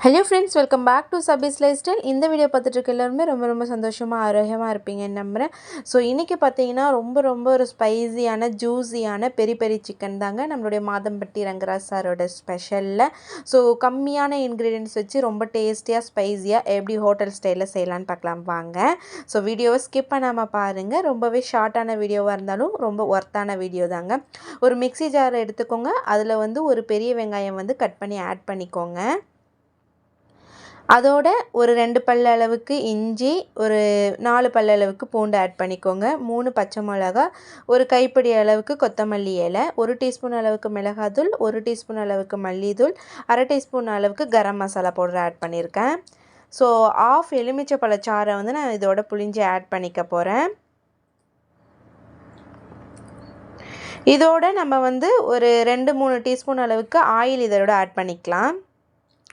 Hello friends welcome back to Sabi's lifestyle இந்த video பார்த்துட்டு இருக்க எல்லாருமே ரொம்ப ரொம்ப சந்தோஷமாக ஆரோக்கியமாக இருப்பீங்கன்னு நம்புகிறேன் ஸோ இன்றைக்கி பார்த்தீங்கன்னா ரொம்ப ரொம்ப ஒரு ஸ்பைஸியான ஜூஸியான பெரி பெரி சிக்கன் தாங்க நம்மளுடைய மாதம்பட்டி ரங்கராஜ் சாரோட ஸ்பெஷலில் ஸோ கம்மியான இன்க்ரீடியன்ஸ் வச்சு ரொம்ப டேஸ்டியாக ஸ்பைஸியாக எப்படி ஹோட்டல் ஸ்டைலில் செய்யலான்னு பார்க்கலாம் வாங்க. ஸோ வீடியோவை ஸ்கிப் பண்ணாமல் பாருங்கள் ரொம்பவே ஷார்ட்டான வீடியோவாக இருந்தாலும் ரொம்ப ஒர்த்தான வீடியோ தாங்க. ஒரு மிக்ஸி ஜார் எடுத்துக்கோங்க. அதில் வந்து ஒரு பெரிய வெங்காயம் வந்து கட் பண்ணி ஆட் பண்ணிக்கோங்க. அதோட ஒரு ரெண்டு பல்ல அளவுக்கு இஞ்சி ஒரு நாலு பல்ல அளவுக்கு பூண்டு ஆட் பண்ணிக்கோங்க. மூணு பச்சை மிளகா ஒரு கைப்பிடி அளவுக்கு கொத்தமல்லி இலை ஒரு டீஸ்பூன் அளவுக்கு மிளகாத்தூள் ஒரு டீஸ்பூன் அளவுக்கு மல்லித்தூள் அரை டீஸ்பூன் அளவுக்கு கரம் மசாலா பவுடர் ஆட் பண்ணியிருக்கேன் ஸோ ஆஃப் எலுமிச்சை பழச்சாரை வந்து நான் இதோட புளிஞ்சு ஆட் பண்ணிக்க போகிறேன் இதோட நம்ம வந்து ஒரு ரெண்டு மூணு டீஸ்பூன் அளவுக்கு ஆயில் இதோட ஆட் பண்ணிக்கலாம்.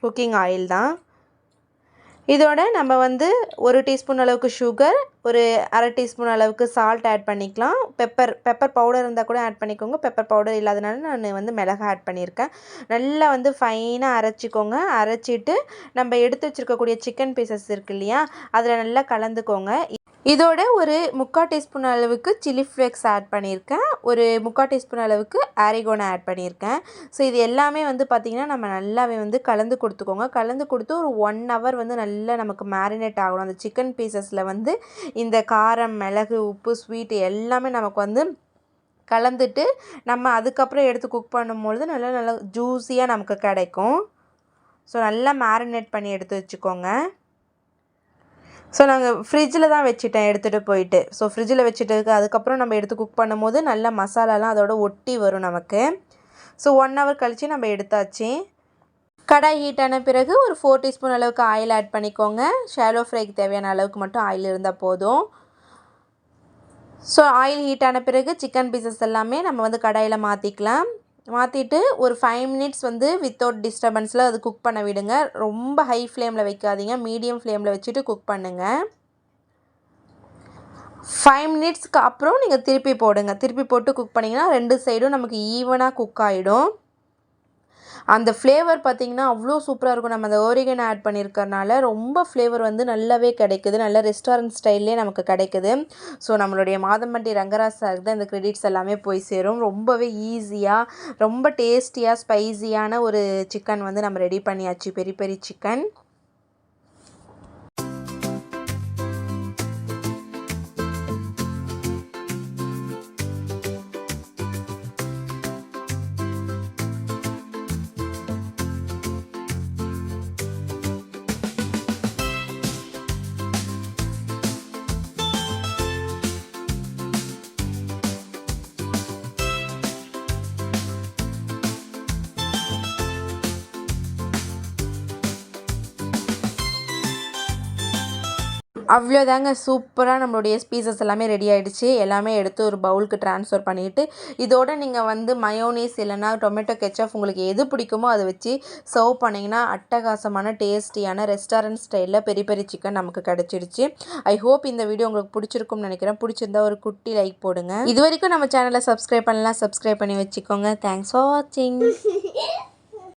குக்கிங் ஆயில் தான். இதோட நம்ம வந்து ஒரு டீஸ்பூன் அளவுக்கு சுகர் ஒரு அரை டீஸ்பூன் அளவுக்கு சால்ட் ஆட் பண்ணிக்கலாம். பெப்பர் பெப்பர் பவுடர் இருந்தால் கூட ஆட் பண்ணிக்கோங்க. பெப்பர் பவுடர் இல்லாதனால நான் வந்து மிளகா ஆட் பண்ணியிருக்கேன். நல்லா வந்து ஃபைனாக அரைச்சிக்கோங்க. அரைச்சிட்டு நம்ம எடுத்து வச்சுருக்கக்கூடிய சிக்கன் பீசஸ் இருக்கு இல்லையா? அதில் நல்லா கலந்துக்கோங்க. இதோட ஒரு முக்கால் டீஸ்பூன் அளவுக்கு சில்லி ஃப்ளேக்ஸ் ஆட் பண்ணியிருக்கேன். ஒரு முக்கால் டீஸ்பூன் அளவுக்கு ஆரிகோனை ஆட் பண்ணியிருக்கேன். ஸோ இது எல்லாமே வந்து பார்த்திங்கன்னா நம்ம நல்லாவே வந்து கலந்து கொடுத்துக்கோங்க. கலந்து கொடுத்து ஒரு ஒன் ஹவர் வந்து நல்லா நமக்கு மேரினேட் ஆகணும். அந்த சிக்கன் பீசஸில் வந்து இந்த காரம் மிளகு உப்பு ஸ்வீட்டு எல்லாமே நமக்கு வந்து கலந்துட்டு நம்ம அதுக்கப்புறம் எடுத்து குக் பண்ணும்பொழுது நல்லா நல்லா ஜூஸியாக நமக்கு கிடைக்கும். ஸோ நல்லா மேரினேட் பண்ணி எடுத்து வச்சுக்கோங்க. ஸோ நாங்கள் ஃப்ரிட்ஜில் தான் வச்சுட்டேன் எடுத்துகிட்டு போயிட்டு. ஸோ ஃப்ரிட்ஜில் வச்சுட்டு அதுக்கப்புறம் நம்ம எடுத்து குக் பண்ணும்போது நல்ல மசாலாலாம் அதோட ஒட்டி வரும் நமக்கு. ஸோ ஒன் ஹவர் கழித்து நம்ம எடுத்தாச்சு. கடாய் ஹீட் ஆன பிறகு ஒரு ஃபோர் டீஸ்பூன் அளவுக்கு ஆயில் ஆட் பண்ணிக்கோங்க. ஷாலோ ஃப்ரைக்கு தேவையான அளவுக்கு மட்டும் ஆயில் இருந்தால் போதும். ஸோ ஆயில் ஹீட் ஆன பிறகு சிக்கன் பீசஸ் எல்லாமே நம்ம வந்து கடாயில் மாற்றிக்கலாம் மாற்றிட்டு ஒரு ஃபைவ் மினிட்ஸ் வந்து வித்தவுட் டிஸ்டர்பன்ஸில் அது குக் பண்ண விடுங்க. ரொம்ப ஹை ஃப்ளேமில் வைக்காதீங்க. மீடியம் ஃப்ளேமில் வச்சுட்டு குக் பண்ணுங்கள் ஃபைவ் மினிட்ஸ்க்கு அப்புறம் நீங்கள் திருப்பி போடுங்க. திருப்பி போட்டு குக் பண்ணிங்கன்னா ரெண்டு சைடும் நமக்கு ஈவனாக குக் ஆகிடும் அந்த ஃப்ளேவர் பார்த்திங்கன்னா அவ்வளோ சூப்பராக இருக்கும். நம்ம அந்த ஓரிகன் ஆட் பண்ணியிருக்கறனால ரொம்ப ஃப்ளேவர் வந்து நல்லாவே கிடைக்குது. நல்ல ரெஸ்டாரண்ட் ஸ்டைல்லே நமக்கு கிடைக்குது. ஸோ நம்மளுடைய மாதம்பட்டி ரங்கராஜ் சாருக்கு தான் இந்த க்ரெடிட்ஸ் எல்லாமே போய் சேரும். ரொம்பவே ஈஸியாக ரொம்ப டேஸ்டியாக ஸ்பைஸியான ஒரு சிக்கன் வந்து நம்ம ரெடி பண்ணியாச்சு. பெரி பெரி சிக்கன் அவ்வளோதாங்க சூப்பராக நம்மளுடைய ஸ்பீசஸ் எல்லாமே ரெடி ஆகிடுச்சு எல்லாமே எடுத்து ஒரு பவுலுக்கு ட்ரான்ஸ்ஃபர் பண்ணிவிட்டு இதோட நீங்கள் வந்து மயோனீஸ் இல்லைனா டொமேட்டோ கெச்சப் உங்களுக்கு எது பிடிக்குமோ அதை வச்சு சர்வ் பண்ணிங்கன்னா அட்டகாசமான டேஸ்டியான ரெஸ்டாரண்ட் ஸ்டைலில் பெரிய பெரிய சிக்கன் நமக்கு கிடச்சிருச்சு ஐ ஹோப் இந்த வீடியோ உங்களுக்கு பிடிச்சிருக்கும்னு நினைக்கிறேன். பிடிச்சிருந்தா ஒரு குட்டி லைக் போடுங்க. இது வரைக்கும் நம்ம சேனலை சப்ஸ்கிரைப் பண்ணலாம் சப்ஸ்கிரைப் பண்ணி வச்சுக்கோங்க. தேங்க்ஸ் ஃபார் வாட்சிங்